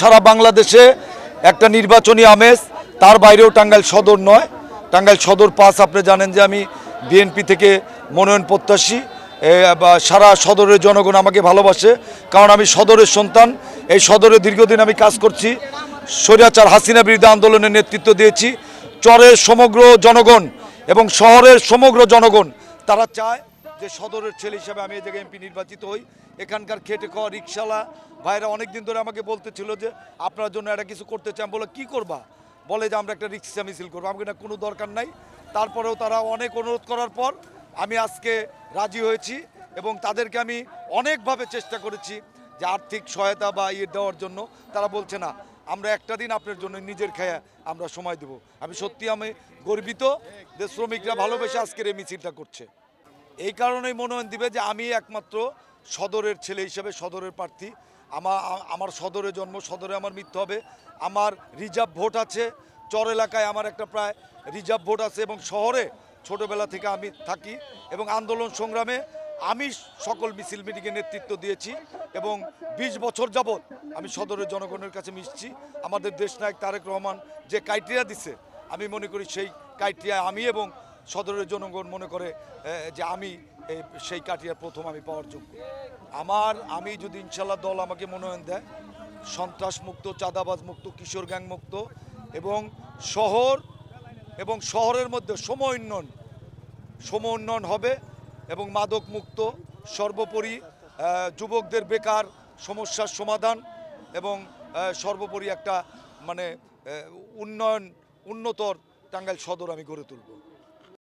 সারা বাংলাদেশে একটা নির্বাচনী আমেজ, তার বাইরেও টাঙ্গাইল সদর নয়। টাঙ্গাইল সদর পাস, আপনি জানেন যে আমি বিএনপি থেকে মনোনয়ন প্রত্যাশী। সারা সদরের জনগণ আমাকে ভালোবাসে, কারণ আমি সদরের সন্তান। এই সদরে দীর্ঘদিন আমি কাজ করছি। স্বৈরাচার হাসিনা বিরুদ্ধে আন্দোলনের নেতৃত্ব দিয়েছি। চরের সমগ্র জনগণ এবং শহরের সমগ্র জনগণ, তারা চায় যে সদরের ছেলে হিসাবে আমি এই জায়গায় এমপি নির্বাচিত হই। এখানকার খেটে খাওয়া রিক্সাওয়ালা ভাইরা অনেক দিন ধরে আমাকে বলতেছিল যে, আপনার জন্য একটা কিছু করতে চান বলে কি করবা? বলে যে, আমরা একটা রিক্সা মিছিল করব। আমাকে না কোনো দরকার নাই। তারপরেও তারা অনেক অনুরোধ করার পর আমি আজকে রাজি হয়েছি এবং তাদেরকে আমি অনেকভাবে চেষ্টা করেছি যে আর্থিক সহায়তা বা ইয়ে দেওয়ার জন্য। তারা বলছে, না, আমরা একটা দিন আপনার জন্য নিজের খেয়া আমরা সময় দেব। আমি সত্যি আমি গর্বিত যে শ্রমিকরা ভালোবেসে আজকের এই মিছিলটা করছে। এই কারণেই মনোনয়ন দিবে যে আমি একমাত্র সদরের ছেলে হিসেবে সদরের প্রার্থী। আমার আমার সদরে জন্ম, সদরে আমার মৃত্যু হবে। আমার রিজার্ভ ভোট আছে। চর এলাকায় আমার একটা প্রায় রিজার্ভ ভোট আছে এবং শহরে ছোটবেলা থেকে আমি থাকি এবং আন্দোলন সংগ্রামে আমি সকল মিছিল মিটিংয়ে নেতৃত্ব দিয়েছি এবং ২০ বছর যাবৎ আমি সদরের জনগণের কাছে মিশছি। আমাদের দেশনায়ক তারেক রহমান যে ক্রাইটেরিয়া দিছে, আমি মনে করি সেই ক্রাইটেরিয়া আমি এবং সদরের জনগণ মনে করে যে আমি সেই কাটিয়ার প্রথম আমি পাওয়ার যোগ্য। আমার, আমি যদি ইনশাল্লাহ দল আমাকে মনোনয়ন দেয়, সন্ত্রাস মুক্ত, চাঁদাবাজ মুক্ত, কিশোর গ্যাং মুক্ত, এবং শহর, এবং শহরের মধ্যে সম উন্নয়ন সম উন্নয়ন হবে, এবং মাদক মুক্ত, সর্বোপরি যুবকদের বেকার সমস্যার সমাধান, এবং সর্বোপরি একটা মানে উন্নয়ন, উন্নতর টাঙ্গাইল সদর আমি গড়ে তুলব।